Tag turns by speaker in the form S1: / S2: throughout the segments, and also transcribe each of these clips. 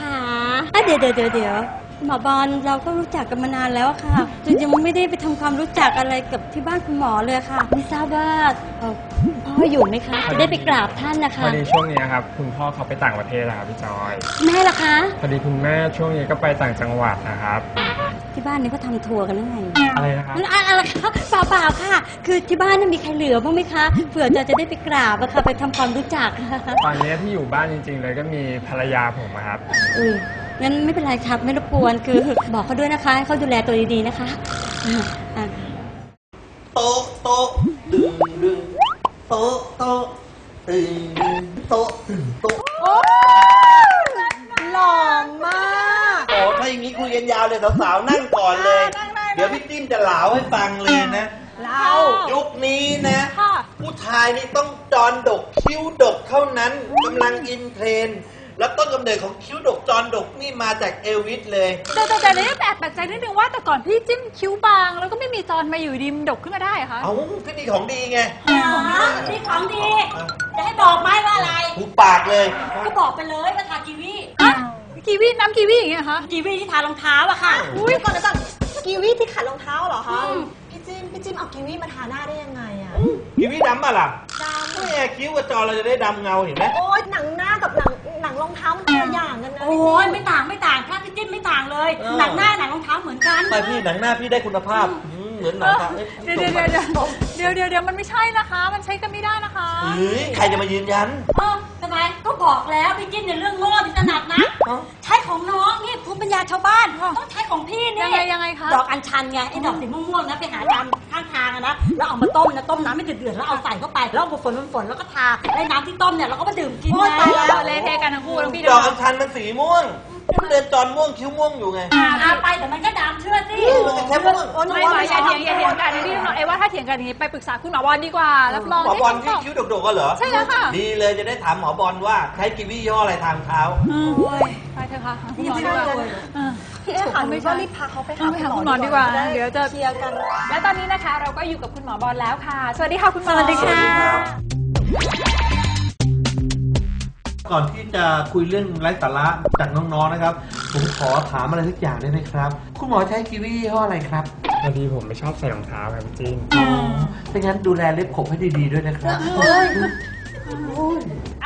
S1: คะอะเดี๋ยวเดี๋ยวเดี๋ยวเดี๋ยวคุณหมอบอลเราก็รู้จักกันมานานแล้วค่ะจนยังไม่ได้ไปทำความรู้จักอะไรกับที่บ้านคุณหมอเลยค่ะ ไม่ทราบว่าเอ่อคุณพ่ออยู่ไหมคะจะได้ไปกราบท่านนะ
S2: พ
S1: คะ
S2: อดีช่วงนี้ครับคุณพ่อเขาไปต่างประเทศนะครับพี่จอย
S1: แม่ล่ะคะ
S2: พอดีคุณแม่ช่วงนี้ก็ไปต่างจังหวัดนะครับ
S1: ที่บ้านนี้ก็ทำทัวร์กันหรือไง
S2: อะไรนะครับ
S1: อะอะไรคะเป ล่าเปล่าๆค่ะ คือที่บ้านน่ะมีใครเหลือบ้างไหมคะ เผื่อจะจะได้ไปกราบอะค่ะ ไปทำความรู้จักค่ะ
S2: ตอนนี้ที่อยู่บ้านจริง ๆ เลยก็มีภรรยาผมอะครับ
S1: อุ้ยงั้นไม่เป็นไรครับไม่รบกวนคือบอกเขาด้วยนะคะให้เขาดูแลตัวดีๆนะคะอะอะ
S3: โต๊ะโต๊ะดึงดึงโต๊ะโต๊ะดึงดึงโต๊ะดึงโต๊ะ
S4: หล่อมาก
S3: โอ้ถ้าอย่างนี้คุยกันยาวเลยสาวๆนั่งก่อนเลยเดี๋ยวพี่ติ้มจะเหลาให้ฟังเลยนะ
S4: เรา
S3: ยุคนี้นะผู้ชายนี่ต้องจอนดกคิ้วดกเท่านั้นกำลังอินเทรนด์แล้วต้นกำเนิดของคิ้วดกจอนดกนี่มาจากเอลวิสเลย
S5: แต่แต่แต่เนี่ยแปลกแปลกใจนิดนึงว่าแต่ก่อนพี่จิ้มคิ้วบาง แล้วก็ไม่มีจอนมาอยู่ดีมนดกขึ้นมาได้เหรอคะ
S3: เอาก็นี่ของดีไง
S1: นี่ของดี จะให้บอกไหมว่าอะไร
S3: หูปากเลย
S1: ก็บอกไปเลยว่าทากีวี
S5: อะกีวีน้ำกีวีอย่างเงี้ยเหรอคะ
S1: กีวีที่ทารองเท้าอะค่ะ
S4: อุ้ยก่อนนะก่อน กีวีที่ขัดรองเท้าเหรอคะ
S1: อืม
S4: พี่จิ้มพี่จิ้มเอากีวีมาทาหน้าได้ยังไงอะ
S3: คิ้วดำป่ะล่ะ
S4: ดำ
S3: ไม่ไงคิ้วกับจอเราจะได้ดำเงาเห็นไหม
S4: โอ๊ยหนังหน้ากับหนังหนังรองเท้ามันคนละอย่างกันนะ
S1: โอ้ยไม่ต่างไม่ต่างถ้าพี่จิ้มไม่ต่างเลย
S3: เออ
S1: หนังหน้าหนังรองเท้าเหมือนกัน
S3: ไปพี่หนังหน้าพี่ได้คุณภาพอืมเหมือนหนังตาอ้
S5: เดี๋ยวเดี๋ยวเดี๋ยวเดี๋ยวเดี๋ยวเดี๋ยวมันไม่ใช่นะคะ มันใช้กันไม่ได้นะคะ
S3: เฮ้ยใครจะมายืนยัน
S1: เออทำไมก็บอกแล้วพี่จิ้มเนี่ยเรื่องโง่ที่ถนัดนะ
S3: เอ้า
S1: ใช้ของน้องนี่ภูมิปัญญาชาวบ้านต้องใช้ของพี่นี่
S5: ยังไงยังไงคะ
S1: ดอกอัญชันไงไอ้ดอกสีม่วงๆนะไปหาตามข้างทางอะนะแล้วเอามาต้มนะต้มน้ำไม่เดือดๆแล้วเอาใส่เข้าไปแล้วเอาฝนฝนๆแล้วก็ทาได้น้ำที่ต้มเนี่ยเราก็มาดื่มกิน
S5: โอ้ย
S1: ไง
S5: ตายแล้วเละเทะกันทั้งคู่ทั้งพี่
S3: ด
S5: น้
S3: อ
S5: อกง
S3: อัญชันมันสีม่วง มันเรียนจอนม่วงคิ้วม่วงอยู่ไง
S1: อาไปแต่มันก็ดำเชื่อสิ
S3: แค่ม่วง
S4: โอ๊ยหนู
S5: ไม่
S4: ว่า
S5: ไหว
S4: ไม่
S5: อย่า
S4: ใช่
S5: เถียงอย่าเถียงกันพี่น้องเอว่าถ้าเถียงกันอย่างนี้ไปปรึกษาคุณหมอบอลดีกว่ารับรอง
S3: หมอบอล
S5: ได้
S3: ที่
S5: คำตอบ
S3: คิ้วดกๆก็เหรอ
S5: ใช่แล้วค่ะ
S3: ดีเลยจะได้ถามหมอบอลว่าใช้กีวียี่ห้ออะไรทางเท้า
S5: ไปเถอะค่ะคุณหมอดีกว่าเออ
S4: พี่เอ๊ะค่ะหนูว่ารีบพาเขาไปหา
S5: เอาไปหาคุณหมอดีกว่า
S4: จ
S5: เดี๋ยวจะ
S4: เคลียร์กัน
S5: และตอนนี้นะคะ เราก็อยู่กับคุณหมอบอลแล้วค่ะ สวัสดีค่ะคุณหมอ
S1: สวัสดีค่ะ
S3: ก่อนที่จะคุยเรื่องไร้สาระจากน้องๆนะครับ ผมขอถามอะไรสักอย่างได้ไหมครับ คุณหมอใช้กีวียี่ห้ออะไรครับ
S2: พอดีผมไม่ชอบใส่รองเท้าครับพี่จิ้ม
S3: ถ้างั้นดูแลเล็บขบให้ดีๆด้วยนะครับ
S5: อ่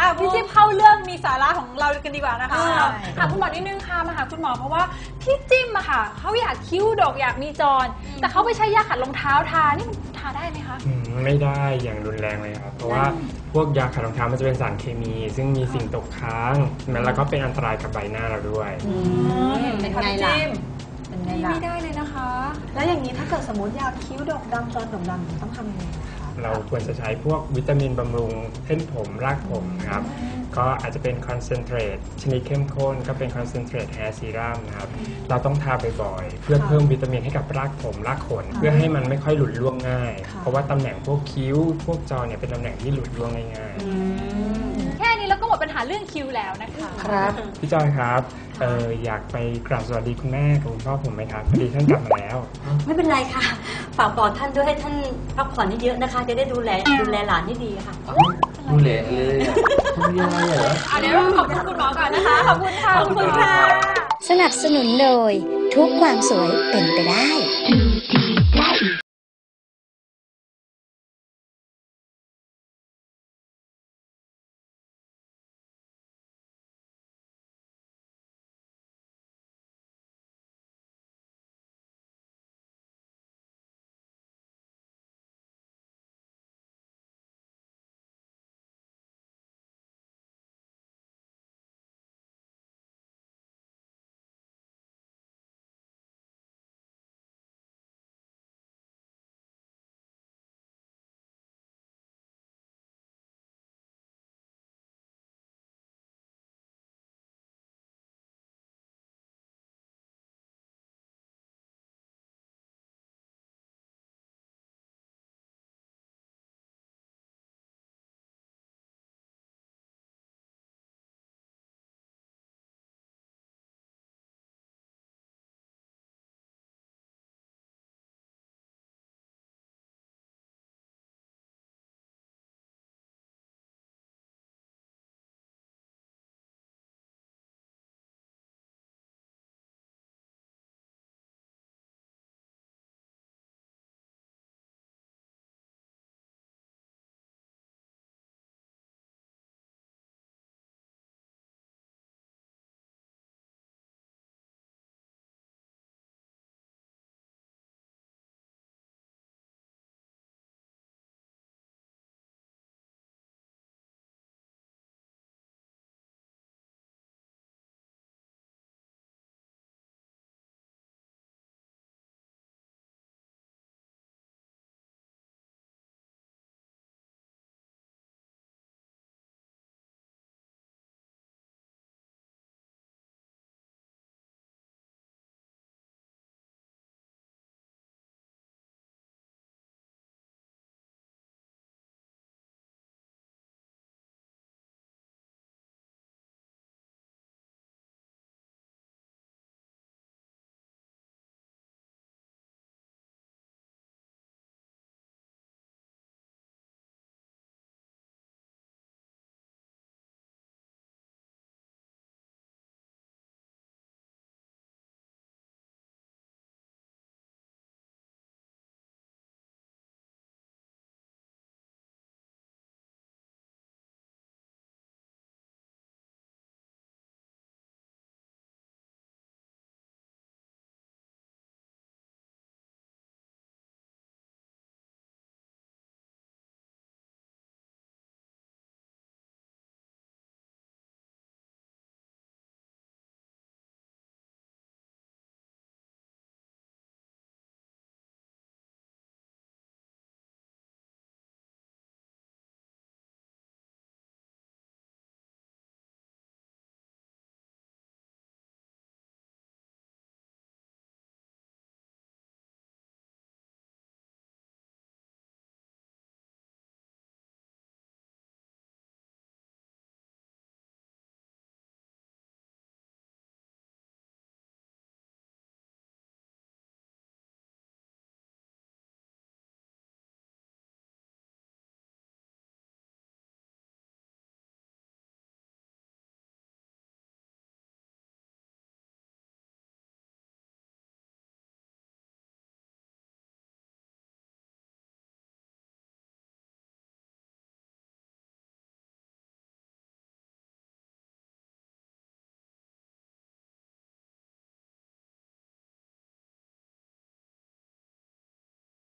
S5: ะพี่จิ๊บเข้าเรื่องมีสาระของเรากันดีกว่านะคะ
S4: ใช่
S5: ถามคุณหมอนิดนึงค่ะมาหาคุณหมอเพราะว่าพี่จิ้มอะค่ะเขาอยากคิ้วดกอยากมีจร แต่เขาไปใช้ยาขัดรองเท้าทานี่มันทาได้ไหมคะ
S2: อืมไม่ได้อย่างรุนแรงเลยครับ เพราะว่าพวกยาขัดรองเท้ามันจะเป็นสารเคมี ซึ่งมีสิ่งตกค้างแล้วก็เป็นอันตรายกับใบหน้าเราด้วย
S4: เป็นไงล่ะ เป็นไงล่ะ
S5: ไม่ได้เลยนะคะ
S4: แล้วอย่างนี้ถ้าเกิดสมมติอยากคิ้วดกดำจนดกดำต้องทำยังไงคะ
S2: เราควรจะใช้พวกวิตามินบำรุงเส้นผมรากผมนะครับก็อาจจะเป็นคอนเซนเทรตชนิดเข้มข้นก็เป็นคอนเซนเทรตแฮร์ซีรัมนะครับเราต้องทาบ่อยๆ เพื่อเพิ่มวิตามินให้กับรากผมรากขน เพื่อให้มันไม่ค่อยหลุดร่วงง่าย เพราะว่าตำแหน่งพวกคิ้ว พวกจอเนี่ยเป็นตำแหน่งที่หลุดร่วงง่าย
S5: แค่นี้เรา ก็หมดปัญหาเรื่องคิ้วแล้วนะคะ
S3: ครับ
S2: ๆพี่จอยครับเอออยากไปกราบสวัสดีคุณแม่กับคุณพ่อผมไหมครับพอดีท่านกลับมาแล้ว
S1: ไม่เป็นไรค่ะ ฝากบอกท่านด้วยให้ท่านพักผ่อนให้เยอะนะคะ จะได้ดูแลดูแลหลานให้ดีค่ะ
S3: ดูแลเลยอะมีอะไรเหรอ
S5: อะเดี๋ยวเราขอบคุณคุณหมอก่อนนะคะ ขอบคุณค่ะ ขอบคุณค่ะ
S6: สนับสนุนโดยทุกความสวยเป็นไปได้